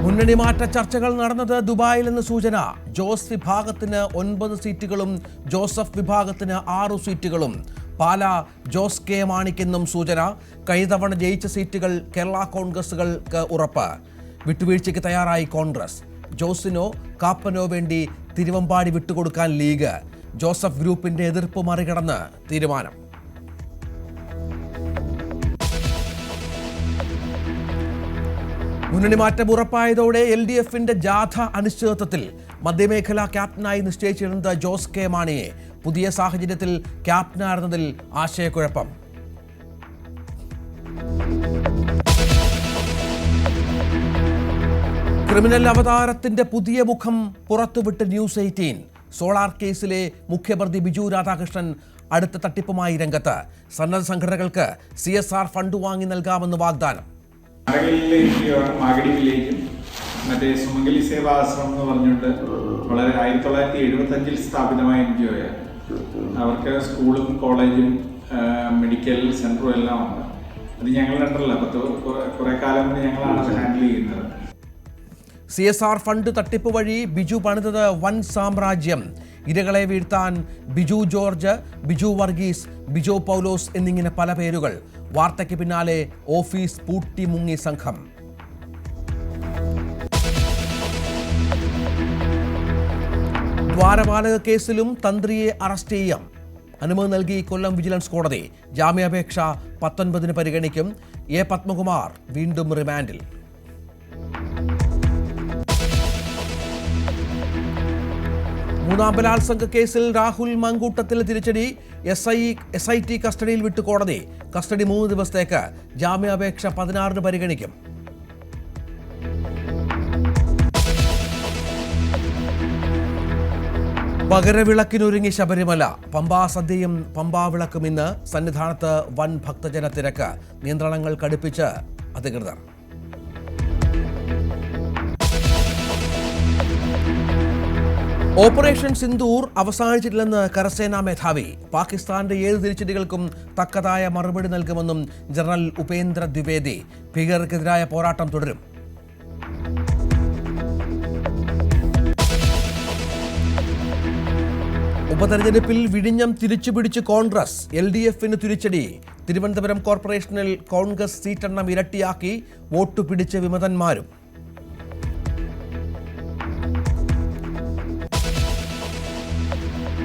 മുന്നണി മാറ്റ ചർച്ചകൾ നടന്നത് ദുബായിൽ നിന്ന് സൂചന. ജോസ് വിഭാഗത്തിന് ഒൻപത് സീറ്റുകളും ജോസഫ് വിഭാഗത്തിന് ആറു സീറ്റുകളും. പാല ജോസ് കെ മാണിക്കെന്നും സൂചന. കഴിഞ്ഞ ജയിച്ച സീറ്റുകൾ കേരള കോൺഗ്രസുകൾക്ക് ഉറപ്പ്. വിട്ടുവീഴ്ചയ്ക്ക് തയ്യാറായി കോൺഗ്രസ്. ജോസിനോ കാപ്പനോ വേണ്ടി തിരുവമ്പാടി വിട്ടുകൊടുക്കാൻ ലീഗ്. ജോസഫ് ഗ്രൂപ്പിന്റെ എതിർപ്പ് മറികടന്ന് തീരുമാനം. മുന്നണി മാറ്റം ഉറപ്പായതോടെ എൽ ഡി എഫിന്റെ ജാഥ അനിശ്ചിതത്വത്തിൽ. മധ്യമേഖലാ ക്യാപ്റ്റനായി നിശ്ചയിച്ചിരുന്നത് ജോസ് കെ മാണിയെ. പുതിയ സാഹചര്യത്തിൽ ക്യാപ്റ്റനായിരുന്നതിൽ ആശയക്കുഴപ്പം. ക്രിമിനൽ അവതാരത്തിന്റെ പുതിയ മുഖം പുറത്തുവിട്ട് ന്യൂസ് എയ്റ്റീൻ. സോളാർ കേസിലെ മുഖ്യപ്രതി ബിജു രാധാകൃഷ്ണൻ അടുത്ത തട്ടിപ്പുമായി രംഗത്ത്. സന്നദ്ധ സംഘടനകൾക്ക് സി ഫണ്ട് വാങ്ങി നൽകാമെന്ന് വാഗ്ദാനം. മാഗഡിയിലെ എൻജിഒയാണ് മാഗഡി വില്ലേജും മറ്റേ സുമംഗലി സേവാശ്രമം എന്ന് പറഞ്ഞുകൊണ്ട് വളരെ ആയിരത്തി തൊള്ളായിരത്തി എഴുപത്തി അഞ്ചിൽ സ്ഥാപിതമായ എൻ ജി ഒയാണ് അവർക്ക് സ്കൂളും കോളേജും മെഡിക്കൽ സെന്ററും എല്ലാം ഉണ്ട്. അത് ഞങ്ങൾ രണ്ടല്ല പത്ത് കുറെ കാലം കൊണ്ട് ഞങ്ങളാണ് അത് ഹാൻഡിൽ ചെയ്യുന്നത്. സി എസ് ആർ ഫണ്ട് തട്ടിപ്പ് വഴി ബിജു പണിതത് വൻ സാമ്രാജ്യം. ഇരകളെ വീഴ്ത്താൻ ബിജു ജോർജ് ബിജു വർഗീസ് ബിജു പൗലോസ് എന്നിങ്ങനെ പല പേരുകൾ. വാർത്തയ്ക്ക് പിന്നാലെ ഓഫീസ് പൂട്ടി മുങ്ങി സംഘം. ദ്വാരപാലക കേസിലും തന്ത്രിയെ അറസ്റ്റ് ചെയ്യാം. അനുമതി നൽകി കൊല്ലം വിജിലൻസ് കോടതി. ജാമ്യാപേക്ഷ പത്തൊൻപതിന് പരിഗണിക്കും. എ പത്മകുമാർ വീണ്ടും റിമാൻഡിൽ. മൂന്നാം ബലാത്സംഗ കേസിൽ രാഹുൽ മങ്കൂട്ടത്തിൽ തിരിച്ചടി. S I S I T കസ്റ്റഡിയിൽ വിട്ട് കോടതി. കസ്റ്റഡി മൂന്ന് ദിവസത്തേക്ക്. ജാമ്യാപേക്ഷ പതിനാറിന് പരിഗണിക്കും. പകരവിളക്കിനൊരുങ്ങി ശബരിമല. പമ്പാ സദ്യയും പമ്പാ വിളക്കും ഇന്ന് സന്നിധാനത്ത് വൻ ഭക്തജന തിരക്ക് നിയന്ത്രണങ്ങൾ കടുപ്പിച്ച് അധികൃതർ. ഓപ്പറേഷൻ സിന്ദൂർ അവസാനിച്ചിട്ടില്ലെന്ന് കരസേനാ മേധാവി. പാകിസ്ഥാന്റെ ഏത് തിരിച്ചടികൾക്കും തക്കതായ മറുപടി നൽകുമെന്നും ജനറൽ ഉപേന്ദ്ര ദ്വിവേദി ഭീകരർക്കെതിരായ പോരാട്ടം തുടരും. ഉപതെരഞ്ഞെടുപ്പിൽ വിഴിഞ്ഞം തിരിച്ചുപിടിച്ച് കോൺഗ്രസ് എൽ ഡി എഫിന് തിരിച്ചടി. തിരുവനന്തപുരം കോർപ്പറേഷനിൽ കോൺഗ്രസ് സീറ്റെണ്ണം ഇരട്ടിയാക്കി വോട്ട് പിടിച്ച് വിമതന്മാരും.